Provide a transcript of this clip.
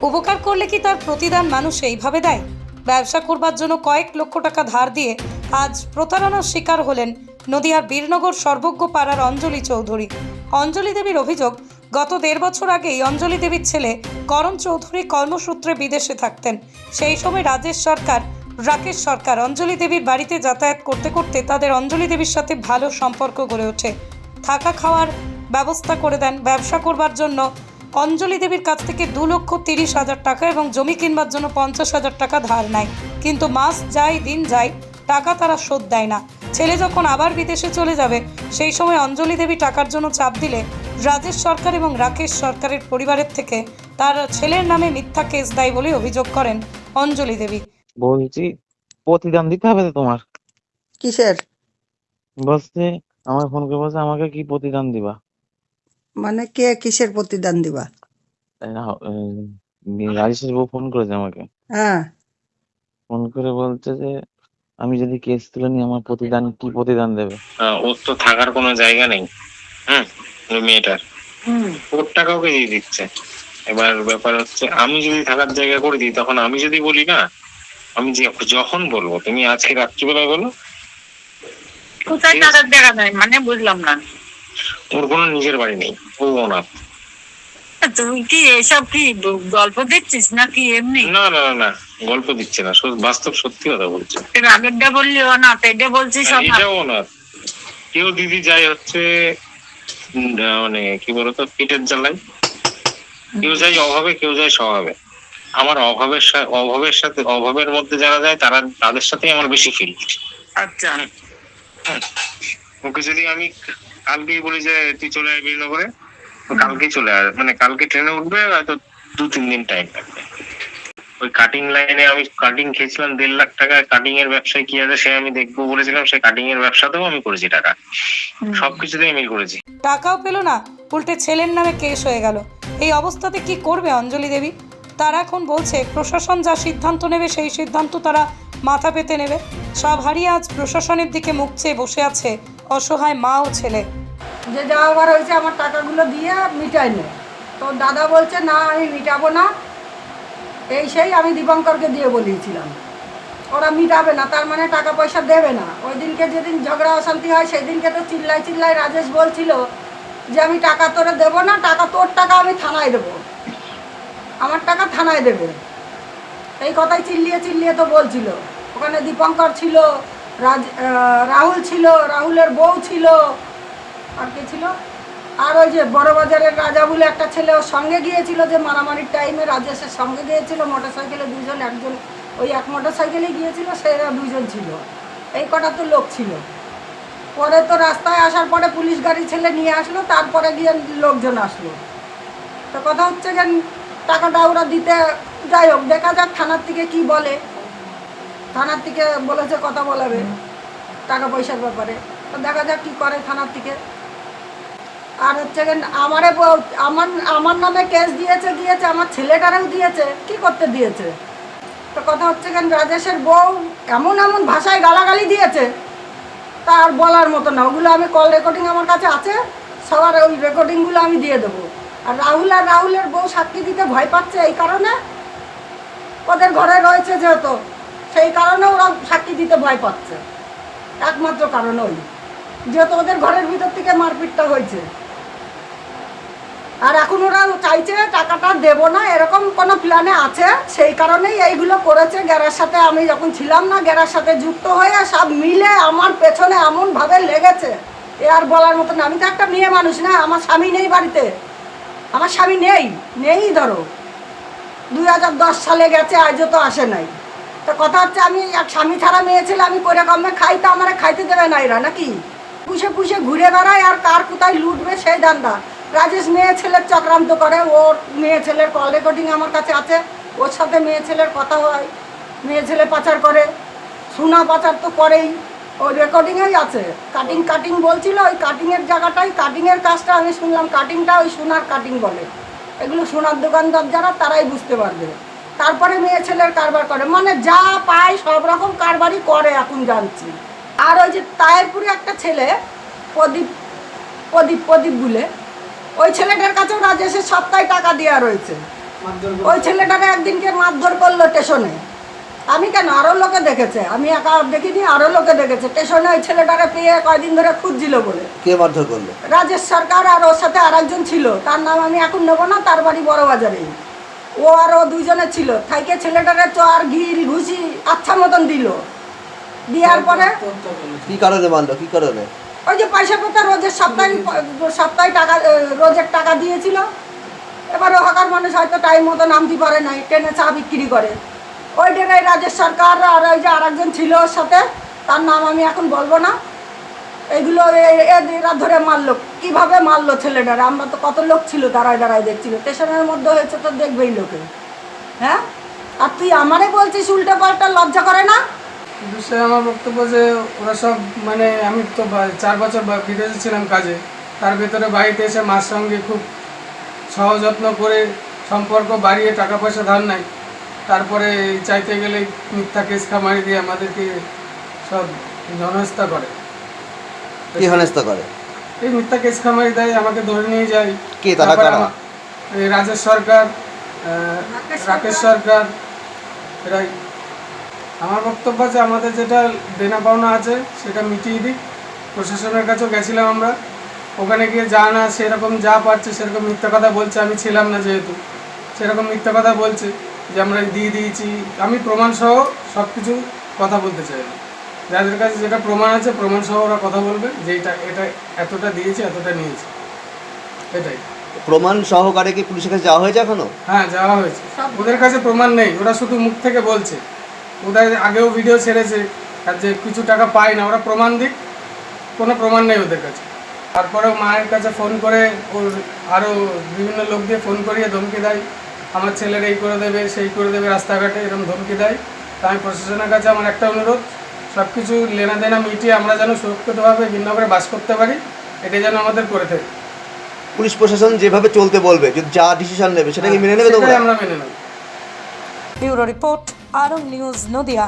উপকার করলে কি তার প্রতিদান মানুষ এইভাবে দেয়? ব্যবসা করবার জন্য কয়েক লক্ষ টাকা ধার দিয়ে আজ প্রতারণার শিকার হলেন নদিয়ার বীরনগর সর্বজ্ঞ পাড়ার অঞ্জলি চৌধুরী। অঞ্জলি দেবীর অভিযোগ, গত দেড় বছর আগেই অঞ্জলি দেবীর ছেলে করণ চৌধুরী কর্মসূত্রে বিদেশে থাকতেন। সেই সময় রাজেশ সরকার, রাকেশ সরকার অঞ্জলি দেবীর বাড়িতে যাতায়াত করতে করতে তাদের অঞ্জলি দেবীর সাথে ভালো সম্পর্ক গড়ে ওঠে। থাকা খাওয়ার ব্যবস্থা করে দেন। ব্যবসা করবার জন্য অঞ্জলি দেবীর কাছ থেকে দু লক্ষ তিরিশ হাজার টাকা এবং জমি কিনবার জন্য পঞ্চাশ হাজার টাকা ধার নেয়। কিন্তু মাস যায় দিন যায় টাকা তারা শোধ দেয় না। ছেলে যখন আবার বিদেশে চলে যাবে সেই সময় অঞ্জলি দেবী টাকার জন্য চাপ দিলে রাজেশ সরকার এবং রাকেশ সরকারের পরিবারের থেকে তার ছেলের নামে মিথ্যা কেস দেয় বলে অভিযোগ করেন অঞ্জলি দেবী। বলছি প্রতিদান দিতে হবে তো তোমার? কিসের? বলছে আমার ফোন করে বলছে আমাকে কি প্রতিদান দিবা? মানে কে কিসের প্রতিদান দিবা? তাই না রাজেশের বউ ফোন করেছে আমাকে। হ্যাঁ। ফোন করে বলছে যে আমি যদি কেস তুলে নিই আমার প্রতিদান কি প্রতিদান দেবে? ওর তো থাকার কোনো জায়গা নেই হুম মেয়েটার। ওর টাকা ওকে দিয়ে দিচ্ছে? এবার ব্যাপার হচ্ছে আমি যদি থাকার জায়গা করে দিই তখন আমি যদি বলি না আমি যে যখন বলব তুমি আজকে রাত্রিবেলায় বলো। কোথায়। টাকার জায়গা নাই মানে বুঝলাম না। ওর কোনো নিজের বাড়ি নেই ও অনাথ তুমি কি এসব কি গল্প দিচ্ছিস নাকি এমনি? না না না গল্প দিচ্ছে না বাস্তব সত্যি কথা বলছে। আগেরটা বললি ও না এটা বলছিস আর এটাও অনাথ কেউ দিদি যায় হচ্ছে মানে কি বলতো পেটের জ্বালায়। কেউ যায় অভাবে কেউ যায় স্বভাবে। আমার অভাবের অভাবের সাথে অভাবের মধ্যে যারা যায় তারা তাদের সাথেই আমার বেশি ফিল আচ্ছা। ওকে যদি আমি কালকেই বলি যে তুই চলে আয় বীরনগরে কালকেই চলে আয়। মানে কালকে ট্রেনে উঠবে হয়তো দু তিন দিন টাইম লাগবে। ওই কাটিং লাইনে আমি কাটিং খেয়েছিলাম দেড় লাখ টাকা কাটিং এর ব্যবসায় কি আছে সে আমি দেখব বলেছিলাম সে কাটিং এর ব্যবসাতেও আমি করেছি টাকা। সবকিছুতেই আমি করেছি। টাকাও পেল না উল্টে ছেলের নামে কেস হয়ে গেল। এই অবস্থাতে কি করবে অঞ্জলি দেবী? তারা এখন বলছে প্রশাসন যা সিদ্ধান্ত নেবে সেই সিদ্ধান্ত তারা মাথা পেতে নেবে। সব হারিয়ে আজ প্রশাসনের দিকে মুখ চেয়ে বসে আছে অসহায় মা ও ছেলে। যে যা আবার হয়েছে আমার টাকাগুলো দিয়ে মিটাই নে। তো দাদা বলছে, না, আমি মিটাবো না। এই সেই আমি দীপঙ্করকে দিয়ে বলিয়েছিলাম। ওরা মিটাবে না, তার মানে টাকা পয়সা দেবে না। ওই দিনকে যেদিন ঝগড়া অশান্তি হয় সেই দিনকে তো চিল্লাই চিল্লাই রাজেশ বলছিল যে, আমি টাকা তোরে দেবো না, টাকা তোর টাকা আমি থানায় দেবো। আমার টাকা থানায় দেবে। এই কথাই চিল্লিয়ে চিল্লিয়ে তো বলছিল। ওখানে দীপঙ্কর ছিল রাজ রাহুল ছিল, রাহুলের বউ ছিল, আর কে ছিল? আর ওই যে বড় বাজারের রাজা বলে একটা ছেলে ওর সঙ্গে গিয়েছিল যে মারামারির টাইমে রাজেশের সঙ্গে গিয়েছিল মোটর সাইকেলে দুজন একজন ওই এক মোটর সাইকেলে গিয়েছিল সেরা দুজন ছিল। এই কটা তো লোক ছিল। পরে তো রাস্তায় আসার পরে পুলিশ গাড়ি ছেলে নিয়ে আসলো, তারপরে গিয়ে লোকজন আসলো। তো কথা হচ্ছে যে টাকাটা ওরা দিতে, যাই হোক, দেখা যাক থানার থেকে কি বলে। থানার থেকে বলেছে, কথা বলাবে টাকা পয়সার ব্যাপারে। তো দেখা যাক কি করে থানার থেকে আর হচ্ছে আমারে আমার আমার নামে কেস দিয়েছে দিয়েছে, আমার ছেলেটারেও দিয়েছে, কি করতে দিয়েছে? তো কথা হচ্ছে কেন রাজেশের বউ এমন এমন ভাষায় গালাগালি দিয়েছে তার বলার মতো না। ওগুলো আমি কল রেকর্ডিং আমার কাছে আছে, সবার ওই রেকর্ডিংগুলো আমি দিয়ে দেবো। আর রাহুল আর রাহুলের বউ সাক্ষী দিতে ভয় পাচ্ছে এই কারণে? ওদের ঘরে রয়েছে যেহেতু। সেই কারণে ওরা সাক্ষী দিতে ভয় পাচ্ছে। একমাত্র কারণ ওই, যেহেতু ওদের ঘরের ভিতর থেকে মারপিটটা হয়েছে। আর এখন ওরা চাইছে টাকাটা দেবো না, এরকম কোনো প্ল্যানে আছে, সেই কারণেই এইগুলো করেছে। গ্যারার সাথে আমি যখন ছিলাম না, গ্যারার সাথে যুক্ত হয়ে সব মিলে আমার পেছনে এমনভাবে লেগেছে। এ আর বলার মতো না, আমি তো একটা মেয়ে মানুষ না, আমার স্বামী নেই বাড়িতে। আমার স্বামী নেই নেই ধরো। দুই হাজার দশ সালে গেছে, আজও তো আসে নাই। তো কথা হচ্ছে আমি এক স্বামী ছাড়া মেয়ে ছেলে আমি করে কমে খাই, তো আমার খাইতে দেবে না এরা নাকি? পুষে পুষে ঘুরে বেড়ায় আর কার কোথায় লুটবে সেই দান্দা রাজেশ মেয়ে ছেলের চক্রান্ত করে, ওর মেয়ে ছেলের কল রেকর্ডিং আমার কাছে আছে, ওর সাথে মেয়ে ছেলের কথা হয়, মেয়ে ছেলে পাচার করে, সোনা পাচার তো করেই, ওই রেকর্ডিংয়েই আছে। কাটিং কাটিং বলছিল, ওই কাটিংয়ের জায়গাটাই, কাটিংয়ের কাজটা আমি শুনলাম, কাটিংটা ওই সোনার কাটিং বলে। এগুলো সোনার দোকানদার যারা, তারাই বুঝতে পারবে। তারপরে মেয়ে ছেলের কারবার করে। মানে যা পায় সব রকম কারবারই করে এখন জানছি। আর ওই যে তায়েরপুরে একটা ছেলে প্রদীপ প্রদীপ প্রদীপ বলে ওই ছেলেটার কাছেও রাজেশের সপ্তাহে টাকা দেওয়া রয়েছে। ওই ছেলেটাকে একদিনকে মারধর করল স্টেশনে। আমি কেন? আরও লোকে দেখেছে। আমি একা দেখিনি আরও লোকে দেখেছে। স্টেশনে ওই ছেলেটাকে পেয়ে কয়দিন ধরে খুঁজছিল বলে। কে মারধর করল? রাজেশ সরকার আর ওর সাথে আরেকজন ছিল। তার নাম আমি এখন নেব না তার বাড়ি বড় বাজারেই ও আর ও দুইজনে ছিল। থাইকে ছেলেটাকে চর ঘিল ঘুষি আচ্ছা মতন দিল। দেওয়ার পরে কি কারণে মারলো? কি কারণে? ওই যে পয়সা পয়সা রোজের সপ্তাহে সপ্তাহে টাকা রোজের টাকা দিয়েছিল। এবার ও হকার মানুষ হয়তো টাইম মতো নামতে পারে নাই ট্রেনে চা বিক্রি করে। ওই ট্রেনে রাজেশ সরকার আর ওই যে আরেকজন ছিল ওর সাথে তার নাম আমি এখন বলব না। এগুলো এরা ধরে মারলো। কীভাবে মারলো ছেলেটারা? আমরা তো কত লোক ছিল দাঁড়ায় দাঁড়ায় দেখছিল স্টেশনের মধ্যে হয়েছে তো দেখবেই লোকে। হ্যাঁ? আর তুই আমারে বলছিস উল্টো পাল্টা লজ্জা করে না? বিষয়ে আমার বক্তব্য যে ওরা সব মানে আমি তো চার বছর বিদেশে ছিলাম কাজে, তার ভেতরে বাড়িতে এসে মার সঙ্গে খুব সহযত্ন করে সম্পর্ক বাড়িয়ে টাকা পয়সা ধার নাই তারপরে চাইতে গেলে মিথ্যা কেস খামারি দিয়ে আমাদেরকে সব জনহত্যা করে। কি হেনস্থা করে? এই মিথ্যা কেস খামারি দেয় আমাকে ধরে নিয়ে যায়। কে তারা কারা? এই রাজেশ সরকার রাকেশ সরকার? এরাই। আমার বক্তব্য আছে আমাদের যেটা দেনা পাওনা আছে সেটা মিটিয়ে দিই প্রশাসনের কাছেও গেছিলাম আমরা। ওখানে গিয়ে যা না সেরকম যা পাচ্ছে সেরকম মিথ্যা কথা বলছে। আমি ছিলাম না যেহেতু সেরকম মিথ্যা কথা বলছে যে আমরা দিয়ে দিয়েছি। আমি প্রমাণ সহ সব কিছু কথা বলতে চাই। যাদের কাছে যেটা প্রমাণ আছে প্রমাণ সহ ওরা কথা বলবে যে এটা এটা এতটা দিয়েছে এতটা নিয়েছে। এটাই। প্রমাণ সহকারে কি পুলিশের কাছে যাওয়া হয়েছে এখনও? হ্যাঁ যাওয়া হয়েছে। ওদের কাছে প্রমাণ নেই ওরা শুধু মুখ থেকে বলছে। ওদের আগেও ভিডিও ছেড়েছে আর যে কিছু টাকা পায় না ওরা প্রমাণ দিক কোনো প্রমাণ নেই ওদের কাছে। তারপরেও মায়ের কাছে ফোন করে ওর আরও বিভিন্ন লোক দিয়ে ফোন করিয়ে ধমকি দেয় আমার ছেলের এই করে দেবে সেই করে দেবে রাস্তাঘাটে এরকম ধমকি দেয়। তাই আমি প্রশাসনের কাছে আমার একটা অনুরোধ সব কিছু লেনাদেনা মিটিয়ে আমরা যেন সুরক্ষিতভাবে ভিন্নভাবে বাস করতে পারি এটা যেন আমাদের করে থাকে। পুলিশ প্রশাসন যেভাবে চলতে বলবে যদি যা ডিসিশন নেবে সেটাকে মেনে নেবে তো আমরা মেনে নেব। Bureau report Arab news Nadia.